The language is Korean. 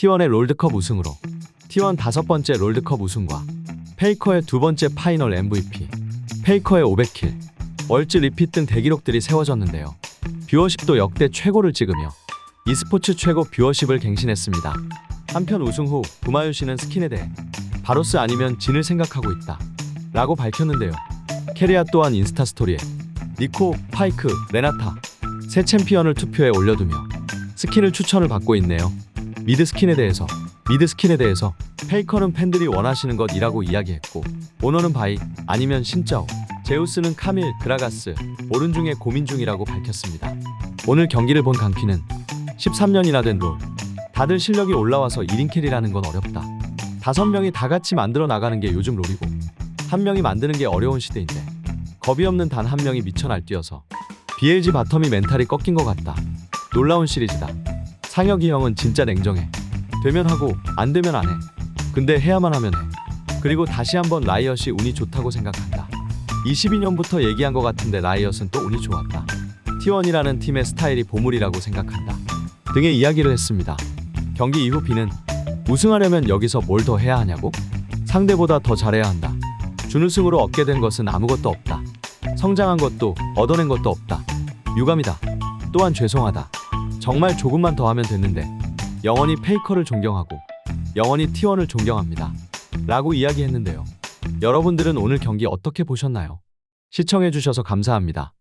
T1의 롤드컵 우승으로 T1 다섯 번째 롤드컵 우승과 페이커의 두 번째 파이널 MVP, 페이커의 500킬, 월즈 리핏 등 대기록들이 세워졌는데요. 뷰어십도 역대 최고를 찍으며 e스포츠 최고 뷰어십을 갱신했습니다. 한편 우승 후 구마유 씨는 스킨에 대해 바로스 아니면 진을 생각하고 있다 라고 밝혔는데요. 캐리아 또한 인스타 스토리에 니코, 파이크, 레나타 새 챔피언을 투표에 올려두며 스킨을 추천을 받고 있네요. 미드 스킨에 대해서 미드 스킨에 대해서 페이커는 팬들이 원하시는 것이라고 이야기했고 오너는 바이 아니면 신짜오 제우스는 카밀 그라가스 오른 중에 고민 중이라고 밝혔습니다. 오늘 경기를 본 강퀴는 13년이나 된 롤. 다들 실력이 올라와서 1인 캐리라는 건 어렵다. 다섯 명이 다 같이 만들어 나가는 게 요즘 롤이고 한 명이 만드는 게 어려운 시대인데 겁이 없는 단 한 명이 미쳐 날뛰어서 BLG 바텀이 멘탈이 꺾인 것 같다. 놀라운 시리즈다. 상혁이 형은 진짜 냉정해. 되면 하고 안 되면 안 해. 근데 해야만 하면 해. 그리고 다시 한번 라이엇이 운이 좋다고 생각한다. 22년부터 얘기한 것 같은데 라이엇은 또 운이 좋았다. T1이라는 팀의 스타일이 보물이라고 생각한다. 등의 이야기를 했습니다. 경기 이후 비는 우승하려면 여기서 뭘 더 해야 하냐고? 상대보다 더 잘해야 한다. 준우승으로 얻게 된 것은 아무것도 없다. 성장한 것도 얻어낸 것도 없다. 유감이다. 또한 죄송하다. 정말 조금만 더 하면 됐는데 영원히 페이커를 존경하고 영원히 T1을 존경합니다. 라고 이야기했는데요. 여러분들은 오늘 경기 어떻게 보셨나요? 시청해주셔서 감사합니다.